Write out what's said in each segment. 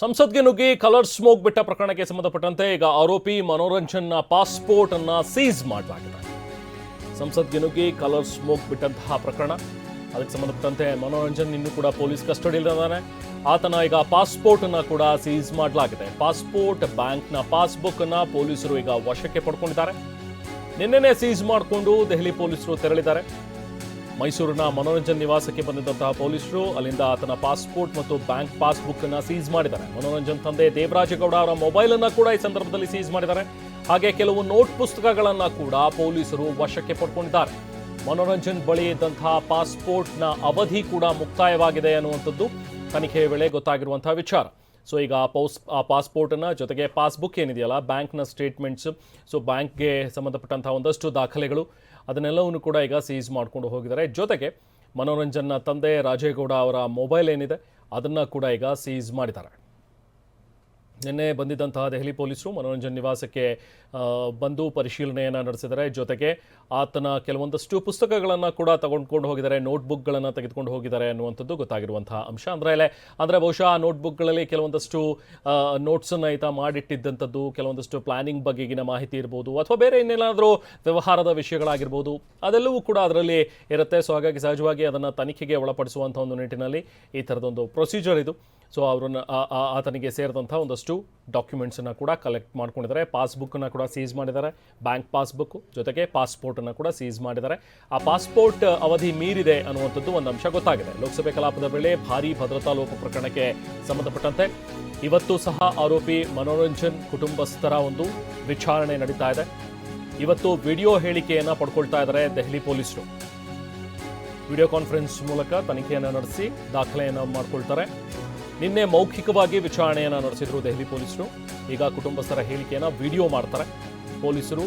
ಸಂಸತ್ಗೆ ನುಗ್ಗಿ colour smoke ಬಿಟ್ಟ ಪ್ರಕರಣಕ್ಕೆ ಸಂಬಂಧಪಟ್ಟಂತೆ ಈಗ ಆರೋಪಿ ಮನೋರಂಜನ್ ಪಾಸ್ಪೋರ್ಟ್ ಅನ್ನ ಸೀಸ್ ಮಾಡಲಾಗಿದೆ. ಸಂಸತ್ಗೆ ನುಗ್ಗಿ ಕಲರ್ ಸ್ಮೋಕ್ ಬಿಟ್ಟಂತಹ ಪ್ರಕರಣ. ಅದಕ್ಕೆ ಸಂಬಂಧಪಟ್ಟಂತೆ ಮನೋರಂಜನ್ ಇನ್ನೂ ಕೂಡ ಪೊಲೀಸ್ ಕಸ್ಟಡಿಯಲ್ಲಿದ್ದಾನೆ ಆತನ ಈಗ ಪಾಸ್ಪೋರ್ಟ್ ಅನ್ನ ಕೂಡ ಸೀಸ್ ಮಾಡಲಾಗಿದೆ. ಪಾಸ್ಪೋರ್ಟ್ ಬ್ಯಾಂಕ್ನ ಪಾಸ್ಬುಕ್ ಅನ್ನ ಪೊಲೀಸರು ಈಗ ವಶಕ್ಕೆ ಪಡ್ಕೊಂಡಿದ್ದಾರೆ. ನಿನ್ನೆನೆ ಸೀಸ್ ಮಾಡಿಕೊಂಡು ದೆಹಲಿ ಪೊಲೀಸರು ತೆರಳಿದ್ದಾರೆ. ಮೈಸೂರಿನ ಮನೋರಂಜನ್ ನಿವಾಸಕ್ಕೆ ಬಂದಿದ್ದಂತಹ ಪೊಲೀಸರು ಅಲ್ಲಿಂದ ಆತನ ಪಾಸ್ಪೋರ್ಟ್ ಮತ್ತು ಬ್ಯಾಂಕ್ ಪಾಸ್ಬುಕ್ ಅನ್ನು ಸೀಸ್ ಮಾಡಿದ್ದಾರೆ. ಮನೋರಂಜನ್ ತಂದೆ ದೇವರಾಜಗೌಡ ಅವರ ಮೊಬೈಲ್ ಅನ್ನು ಕೂಡ ಈ ಸಂದರ್ಭದಲ್ಲಿ ಸೀಸ್ ಮಾಡಿದ್ದಾರೆ. ಹಾಗೆ ಕೆಲವು ನೋಟ್ ಪುಸ್ತಕಗಳನ್ನ ಕೂಡ ಪೊಲೀಸರು ವಶಕ್ಕೆ ಪಡ್ಕೊಂಡಿದ್ದಾರೆ. ಮನೋರಂಜನ್ ಬಳಿ ಇದ್ದಂತಹ ಪಾಸ್ಪೋರ್ಟ್ನ ಅವಧಿ ಕೂಡ ಮುಕ್ತಾಯವಾಗಿದೆ ಅನ್ನುವಂಥದ್ದು ತನಿಖೆಯ ವೇಳೆ ಗೊತ್ತಾಗಿರುವಂತಹ ವಿಚಾರ. ಸೊ ಈಗ ಪೌಸ್ ಆ ಪಾಸ್ಪೋರ್ಟನ್ನು ಜೊತೆಗೆ ಪಾಸ್ಬುಕ್ ಏನಿದೆಯಲ್ಲ, ಬ್ಯಾಂಕ್ನ ಸ್ಟೇಟ್ಮೆಂಟ್ಸ್. ಸೊ ಬ್ಯಾಂಕ್ಗೆ ಸಂಬಂಧಪಟ್ಟಂಥ ಒಂದಷ್ಟು ದಾಖಲೆಗಳು, ಅದನ್ನೆಲ್ಲವನ್ನು ಕೂಡ ಈಗ ಸೀಸ್ ಮಾಡಿಕೊಂಡು ಹೋಗಿದ್ದಾರೆ. ಜೊತೆಗೆ ಮನೋರಂಜನ್ನ ತಂದೆ ರಾಜೇಗೌಡ ಅವರ ಮೊಬೈಲ್ ಏನಿದೆ, ಅದನ್ನು ಕೂಡ ಈಗ ಸೀಸ್ ಮಾಡಿದ್ದಾರೆ. ನಿನ್ನೆ ಬಂದಿದ್ದಂತಹ ದೆಹಲಿ ಪೊಲೀಸರು ಮನೋರಂಜನ್ ನಿವಾಸಕ್ಕೆ ಬಂದು ಪರಿಶೀಲನೆಯನ್ನು ನಡೆಸಿದ್ದಾರೆ. ಜೊತೆಗೆ ಆತನ ಕೆಲವೊಂದಷ್ಟು ಪುಸ್ತಕಗಳನ್ನು ಕೂಡ ತಗೊಂಡ್ಕೊಂಡು ಹೋಗಿದ್ದಾರೆ, ನೋಟ್ಬುಕ್ಗಳನ್ನು ತೆಗೆದುಕೊಂಡು ಹೋಗಿದ್ದಾರೆ ಅನ್ನುವಂಥದ್ದು ಗೊತ್ತಾಗಿರುವಂತಹ ಅಂಶ. ಅಂದರೆ ಅಲ್ಲೇ, ಅಂದರೆ ಬಹುಶಃ ಆ ನೋಟ್ಬುಕ್ಗಳಲ್ಲಿ ಕೆಲವೊಂದಷ್ಟು ನೋಟ್ಸನ್ನು ಈತ ಮಾಡಿಟ್ಟಿದ್ದಂಥದ್ದು, ಕೆಲವೊಂದಷ್ಟು ಪ್ಲಾನಿಂಗ್ ಬಗೆಗಿನ ಮಾಹಿತಿ ಇರ್ಬೋದು, ಅಥವಾ ಬೇರೆ ಇನ್ನೇನಾದರೂ ವ್ಯವಹಾರದ ವಿಷಯಗಳಾಗಿರ್ಬೋದು, ಅದೆಲ್ಲವೂ ಕೂಡ ಅದರಲ್ಲಿ ಇರುತ್ತೆ. ಸೊ ಹಾಗಾಗಿ ಸಹಜವಾಗಿ ಅದನ್ನು ತನಿಖೆಗೆ ಒಳಪಡಿಸುವಂಥ ಒಂದು ನಿಟ್ಟಿನಲ್ಲಿ ಈ ಥರದೊಂದು ಪ್ರೊಸೀಜರ್ ಇದು. ಸೊ ಅವರನ್ನು ಆತನಿಗೆ ಸೇರಿದಂಥ ಒಂದಷ್ಟು ಡಾಕ್ಯುಮೆಂಟ್ಸನ್ನು ಕೂಡ ಕಲೆಕ್ಟ್ ಮಾಡ್ಕೊಂಡಿದ್ದಾರೆ. ಪಾಸ್ಬುಕ್ಕನ್ನು ಕೂಡ ಸೀಸ್ ಮಾಡಿದ್ದಾರೆ. ಬ್ಯಾಂಕ್ ಪಾಸ್ಬುಕ್ ಜೊತೆಗೆ ಪಾಸ್ಪೋರ್ಟನ್ನು ಕೂಡ ಸೀಸ್ ಮಾಡಿದ್ದಾರೆ. ಆ ಪಾಸ್ಪೋರ್ಟ್ ಅವಧಿ ಮೀರಿದೆ ಅನ್ನುವಂಥದ್ದು ಒಂದು ಅಂಶ ಗೊತ್ತಾಗಿದೆ. ಲೋಕಸಭೆ ಕಲಾಪದ ವೇಳೆ ಭಾರೀ ಭದ್ರತಾ ಲೋಪ ಪ್ರಕರಣಕ್ಕೆ ಸಂಬಂಧಪಟ್ಟಂತೆ ಇವತ್ತು ಸಹ ಆರೋಪಿ ಮನೋರಂಜನ್ ಕುಟುಂಬಸ್ಥರ ಒಂದು ವಿಚಾರಣೆ ನಡೀತಾ ಇದೆ. ಇವತ್ತು ವಿಡಿಯೋ ಹೇಳಿಕೆಯನ್ನು ಪಡ್ಕೊಳ್ತಾ ಇದ್ದಾರೆ ದೆಹಲಿ ಪೊಲೀಸರು. ವಿಡಿಯೋ ಕಾನ್ಫರೆನ್ಸ್ ಮೂಲಕ ತನಿಖೆಯನ್ನು ನಡೆಸಿ ದಾಖಲೆಯನ್ನು ಮಾಡ್ಕೊಳ್ತಾರೆ. ನಿನ್ನೆ ಮೌಖಿಕವಾಗಿ ವಿಚಾರಣೆಯನ್ನು ನಡೆಸಿದ್ರು ದೆಹಲಿ ಪೊಲೀಸರು. ಈಗ ಕುಟುಂಬಸ್ಥರ ಹೇಳಿಕೆಯನ್ನು ವಿಡಿಯೋ ಮಾಡ್ತಾರೆ. ಪೊಲೀಸರು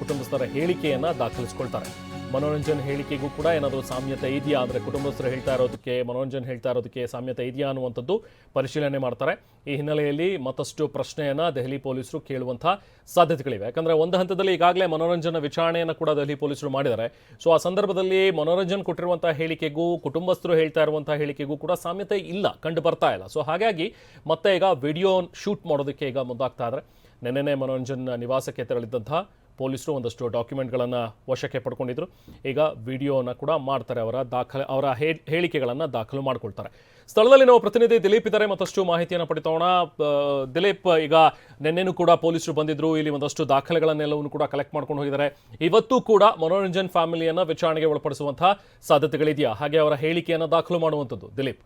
ಕುಟುಂಬಸ್ಥರ ಹೇಳಿಕೆಯನ್ನು ದಾಖಲಿಸ್ಕೊಳ್ತಾರೆ. ಮನೋರಂಜನ್ ಹೇಳಿಕೆಗೂ ಕೂಡ ಏನಾದರೂ ಸಾಮ್ಯತೆ ಇದೆಯಾ? ಅಂದರೆ ಕುಟುಂಬಸ್ಥರು ಹೇಳ್ತಾ ಇರೋದಕ್ಕೆ, ಮನೋರಂಜನ್ ಹೇಳ್ತಾ ಇರೋದಕ್ಕೆ ಸಾಮ್ಯತೆ ಇದೆಯಾ ಅನ್ನುವಂಥದ್ದು ಪರಿಶೀಲನೆ ಮಾಡ್ತಾರೆ. ಈ ಹಿನ್ನೆಲೆಯಲ್ಲಿ ಮತ್ತಷ್ಟು ಪ್ರಶ್ನೆಯನ್ನು ದೆಹಲಿ ಪೊಲೀಸರು ಕೇಳುವಂಥ ಸಾಧ್ಯತೆಗಳಿವೆ. ಯಾಕಂದರೆ ಒಂದು ಹಂತದಲ್ಲಿ ಈಗಾಗಲೇ ಮನೋರಂಜನ ವಿಚಾರಣೆಯನ್ನು ಕೂಡ ದೆಹಲಿ ಪೊಲೀಸರು ಮಾಡಿದ್ದಾರೆ. ಸೊ ಆ ಸಂದರ್ಭದಲ್ಲಿ ಮನೋರಂಜನ್ ಕೊಟ್ಟಿರುವಂಥ ಹೇಳಿಕೆಗೂ, ಕುಟುಂಬಸ್ಥರು ಹೇಳ್ತಾ ಇರುವಂಥ ಹೇಳಿಕೆಗೂ ಕೂಡ ಸಾಮ್ಯತೆ ಇಲ್ಲ, ಕಂಡು ಬರ್ತಾ ಇಲ್ಲ. ಸೊ ಹಾಗಾಗಿ ಮತ್ತೆ ಈಗ ವಿಡಿಯೋ ಶೂಟ್ ಮಾಡೋದಕ್ಕೆ ಈಗ ಮುಂದಾಗ್ತಾ ಇದ್ದಾರೆ ನೆನ್ನೆನೇ ಮನೋರಂಜನ್ ನಿವಾಸಕ್ಕೆ ತೆರಳಿದ್ದಂತಹ ಪೊಲೀಸರು ಒಂದಷ್ಟು ಡಾಕ್ಯುಮೆಂಟ್ಗಳನ್ನು ವಶಕ್ಕೆ ಪಡ್ಕೊಂಡಿದ್ರು. ಈಗ ವಿಡಿಯೋನ ಕೂಡ ಮಾಡ್ತಾರೆ ಅವರ ದಾಖಲೆ, ಅವರ ಹೇಳಿಕೆಗಳನ್ನು ದಾಖಲು ಮಾಡ್ಕೊಳ್ತಾರೆ. ಸ್ಥಳದಲ್ಲಿ ನಾವು ಪ್ರತಿನಿಧಿ ದಿಲೀಪ್ ಇದ್ದಾರೆ, ಮತ್ತಷ್ಟು ಮಾಹಿತಿಯನ್ನು ಪಡಿತೋಣ. ದಿಲೀಪ್, ಈಗ ನಿನ್ನೆನೂ ಕೂಡ ಪೊಲೀಸರು ಬಂದಿದ್ರು, ಇಲ್ಲಿ ಒಂದಷ್ಟು ದಾಖಲೆಗಳನ್ನೆಲ್ಲವನ್ನು ಕೂಡ ಕಲೆಕ್ಟ್ ಮಾಡ್ಕೊಂಡು ಹೋಗಿದ್ದಾರೆ. ಇವತ್ತು ಕೂಡ ಮನೋರಂಜನ್ ಫ್ಯಾಮಿಲಿಯನ್ನು ವಿಚಾರಣೆಗೆ ಒಳಪಡಿಸುವಂತಹ ಸಾಧ್ಯತೆಗಳಿದೆಯಾ? ಹಾಗೆ ಅವರ ಹೇಳಿಕೆಯನ್ನು ದಾಖಲು ಮಾಡುವಂಥದ್ದು. ದಿಲೀಪ್.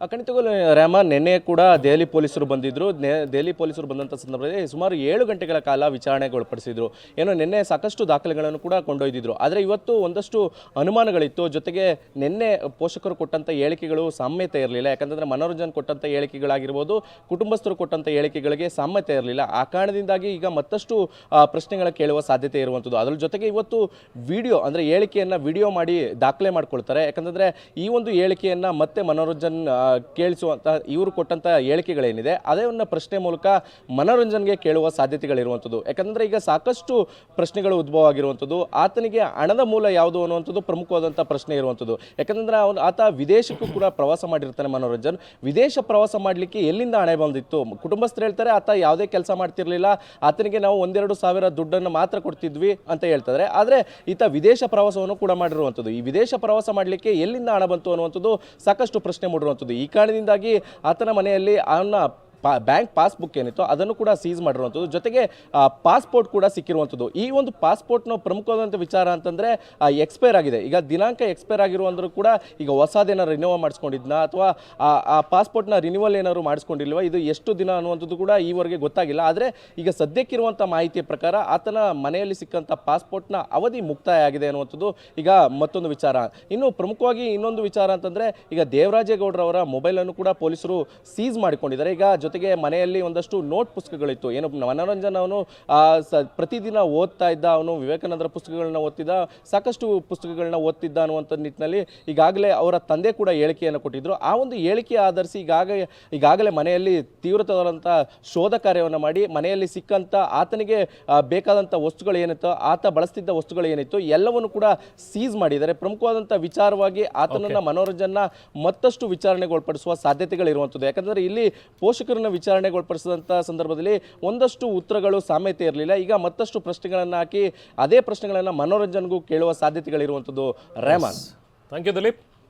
ಆ, ಖಂಡಿತವಾಗ್ಲೂ ರಾಮ ನಿನ್ನೆ ಕೂಡ ದೆಹಲಿ ಪೊಲೀಸರು ಬಂದಿದ್ದರು ದೆಹಲಿ ಪೊಲೀಸರು ಬಂದಂಥ ಸಂದರ್ಭದಲ್ಲಿ ಸುಮಾರು ಏಳು ಗಂಟೆಗಳ ಕಾಲ ವಿಚಾರಣೆಗೆ ಒಳಪಡಿಸಿದ್ರು. ಏನೋ ನಿನ್ನೆ ಸಾಕಷ್ಟು ದಾಖಲೆಗಳನ್ನು ಕೂಡ ಕೊಂಡೊಯ್ದಿದ್ರು. ಆದರೆ ಇವತ್ತು ಒಂದಷ್ಟು ಅನುಮಾನಗಳಿತ್ತು. ಜೊತೆಗೆ ನಿನ್ನೆ ಪೋಷಕರು ಕೊಟ್ಟಂಥ ಹೇಳಿಕೆಗಳು ಸಾಮ್ಯತೆ ಇರಲಿಲ್ಲ. ಯಾಕಂತಂದರೆ ಮನೋರಂಜನ್ ಕೊಟ್ಟಂಥ ಹೇಳಿಕೆಗಳಾಗಿರ್ಬೋದು ಕುಟುಂಬಸ್ಥರು ಕೊಟ್ಟಂಥ ಹೇಳಿಕೆಗಳಿಗೆ ಸಾಮ್ಯತೆ ಇರಲಿಲ್ಲ. ಆ ಕಾರಣದಿಂದಾಗಿ ಈಗ ಮತ್ತಷ್ಟು ಪ್ರಶ್ನೆಗಳ ಕೇಳುವ ಸಾಧ್ಯತೆ ಇರುವಂಥದ್ದು ಅದರ ಜೊತೆಗೆ ಇವತ್ತು ವಿಡಿಯೋ ಅಂದರೆ ಹೇಳಿಕೆಯನ್ನು ವಿಡಿಯೋ ಮಾಡಿ ದಾಖಲೆ ಮಾಡ್ಕೊಳ್ತಾರೆ. ಯಾಕಂತಂದರೆ ಈ ಒಂದು ಹೇಳಿಕೆಯನ್ನು ಮತ್ತೆ ಮನೋರಂಜನ್ ಕೇಳಿಸುವಂಥ ಇವರು ಕೊಟ್ಟಂಥ ಹೇಳಿಕೆಗಳೇನಿದೆ ಒಂದು ಪ್ರಶ್ನೆ ಮೂಲಕ ಮನೋರಂಜನೆಗೆ ಕೇಳುವ ಸಾಧ್ಯತೆಗಳಿರುವಂಥದ್ದು. ಯಾಕಂದರೆ ಈಗ ಸಾಕಷ್ಟು ಪ್ರಶ್ನೆಗಳು ಉದ್ಭವ ಆಗಿರುವಂಥದ್ದು ಆತನಿಗೆ ಹಣದ ಮೂಲ ಯಾವುದು ಅನ್ನುವಂಥದ್ದು ಪ್ರಮುಖವಾದಂಥ ಪ್ರಶ್ನೆ ಇರುವಂಥದ್ದು. ಯಾಕಂದ್ರೆ ಅವನು, ಆತ ವಿದೇಶಕ್ಕೂ ಕೂಡ ಪ್ರವಾಸ ಮಾಡಿರ್ತಾನೆ ಮನೋರಂಜನ್. ವಿದೇಶ ಪ್ರವಾಸ ಮಾಡಲಿಕ್ಕೆ ಎಲ್ಲಿಂದ ಹಣೆ ಬಂದಿತ್ತು? ಕುಟುಂಬಸ್ಥರು ಹೇಳ್ತಾರೆ, ಆತ ಯಾವುದೇ ಕೆಲಸ ಮಾಡ್ತಿರ್ಲಿಲ್ಲ, ಆತನಿಗೆ ನಾವು ಒಂದೆರಡು ಸಾವಿರ ದುಡ್ಡನ್ನು ಮಾತ್ರ ಕೊಡ್ತಿದ್ವಿ ಅಂತ ಹೇಳ್ತಾರೆ ಆದರೆ ಈತ ವಿದೇಶ ಪ್ರವಾಸವನ್ನು ಕೂಡ ಮಾಡಿರುವಂಥದ್ದು. ಈ ವಿದೇಶ ಪ್ರವಾಸ ಮಾಡಲಿಕ್ಕೆ ಎಲ್ಲಿಂದ ಹಣ ಬಂತು ಅನ್ನುವಂಥದ್ದು ಸಾಕಷ್ಟು ಪ್ರಶ್ನೆ ಮೂಡಿರುವಂಥದ್ದು. ಈ ಕಾರಣದಿಂದಾಗಿ ಆತನ ಮನೆಯಲ್ಲಿ ಅವನ ಬ್ಯಾಂಕ್ ಪಾಸ್ಬುಕ್ ಏನಿತ್ತು ಅದನ್ನು ಕೂಡ ಸೀಸ್ ಮಾಡಿರುವಂಥದ್ದು. ಜೊತೆಗೆ ಪಾಸ್ಪೋರ್ಟ್ ಕೂಡ ಸಿಕ್ಕಿರುವಂಥದ್ದು. ಈ ಒಂದು ಪಾಸ್ಪೋರ್ಟ್ನ ಪ್ರಮುಖವಾದಂಥ ವಿಚಾರ ಅಂತಂದರೆ ಎಕ್ಸ್ಪೈರ್ ಆಗಿದೆ. ಈಗ ದಿನಾಂಕ ಎಕ್ಸ್ಪೈರ್ ಆಗಿರುವಂದರೂ ಕೂಡ ಈಗ ಹೊಸದೇನಾರು ರಿನ್ಯೂವಲ್ ಮಾಡಿಸ್ಕೊಂಡಿದ್ನ? ಅಥವಾ, ಆ ಪಾಸ್ಪೋರ್ಟ್ನ ರಿನ್ಯೂವಲ್ ಏನಾದ್ರು ಮಾಡಿಸ್ಕೊಂಡಿಲ್ವ? ಇದು ಎಷ್ಟು ದಿನ ಅನ್ನುವಂಥದ್ದು ಕೂಡ ಈವರೆಗೆ ಗೊತ್ತಾಗಿಲ್ಲ. ಆದರೆ, ಈಗ ಸದ್ಯಕ್ಕಿರುವಂಥ ಮಾಹಿತಿಯ ಪ್ರಕಾರ ಆತನ ಮನೆಯಲ್ಲಿ ಸಿಕ್ಕಂಥ ಪಾಸ್ಪೋರ್ಟ್ನ ಅವಧಿ ಮುಕ್ತಾಯ ಆಗಿದೆ ಅನ್ನುವಂಥದ್ದು ಈಗ ಮತ್ತೊಂದು ವಿಚಾರ. ಇನ್ನು ಪ್ರಮುಖವಾಗಿ ಇನ್ನೊಂದು ವಿಚಾರ ಅಂತಂದರೆ, ಈಗ ದೇವರಾಜೇಗೌಡರವರ ಮೊಬೈಲನ್ನು ಕೂಡ ಪೊಲೀಸರು ಸೀಸ್ ಮಾಡಿಕೊಂಡಿದ್ದಾರೆ. ಈಗ ಜೊತೆಗೆ ಜೊತೆಗೆ ಮನೆಯಲ್ಲಿ ಒಂದಷ್ಟು ನೋಟ್ ಪುಸ್ತಕಗಳಿತ್ತು. ಏನು ಮನೋರಂಜನ ಅವನು ಪ್ರತಿದಿನ ಓದ್ತಾ ಇದ್ದ ಅವನು ವಿವೇಕಾನಂದರ ಪುಸ್ತಕಗಳನ್ನ ಓದ್ತಿದ್ದ ಸಾಕಷ್ಟು ಪುಸ್ತಕಗಳನ್ನ ಓದ್ತಿದ್ದ ಅನ್ನುವಂಥ ನಿಟ್ಟಿನಲ್ಲಿ ಈಗಾಗಲೇ ಅವರ ತಂದೆ ಕೂಡ ಹೇಳಿಕೆಯನ್ನು ಕೊಟ್ಟಿದ್ರು. ಆ ಒಂದು ಹೇಳಿಕೆ ಆಧರಿಸಿ ಈಗಾಗ ಈಗಾಗಲೇ ಮನೆಯಲ್ಲಿ ತೀವ್ರತವಾದಂಥ ಶೋಧ ಕಾರ್ಯವನ್ನು ಮಾಡಿ ಮನೆಯಲ್ಲಿ ಸಿಕ್ಕಂಥ ಆತನಿಗೆ ಬೇಕಾದಂಥ ವಸ್ತುಗಳು ಏನಿತ್ತು ಆತ ಬಳಸ್ತಿದ್ದ ವಸ್ತುಗಳು ಏನಿತ್ತು ಎಲ್ಲವನ್ನು ಕೂಡ ಸೀಸ್ ಮಾಡಿದ್ದಾರೆ ಪ್ರಮುಖವಾದಂಥ ವಿಚಾರವಾಗಿ ಆತನನ್ನು ಮನೋರಂಜನ ಮತ್ತಷ್ಟು ವಿಚಾರಣೆಗೆ ಒಳಪಡಿಸುವ ಸಾಧ್ಯತೆಗಳಿರುವಂಥದ್ದು. ಯಾಕಂದರೆ ಇಲ್ಲಿ ಪೋಷಕರನ್ನ ವಿಚಾರಣೆಗೆ ಒಳಪಡಿಸಿದಂಥ ಸಂದರ್ಭದಲ್ಲಿ ಒಂದಷ್ಟು ಉತ್ತರಗಳು ಸಾಮ್ಯತೆ ಇರಲಿಲ್ಲ. ಈಗ ಮತ್ತಷ್ಟು ಪ್ರಶ್ನೆಗಳನ್ನು ಹಾಕಿ ಅದೇ ಪ್ರಶ್ನೆಗಳನ್ನು ಮನೋರಂಜನ್ಗೂ ಕೇಳುವ ಸಾಧ್ಯತೆಗಳಿರುವಂಥದ್ದು ರೆಹಮಾನ್ ಥ್ಯಾಂಕ್ ಯು ದಿಲೀಪ್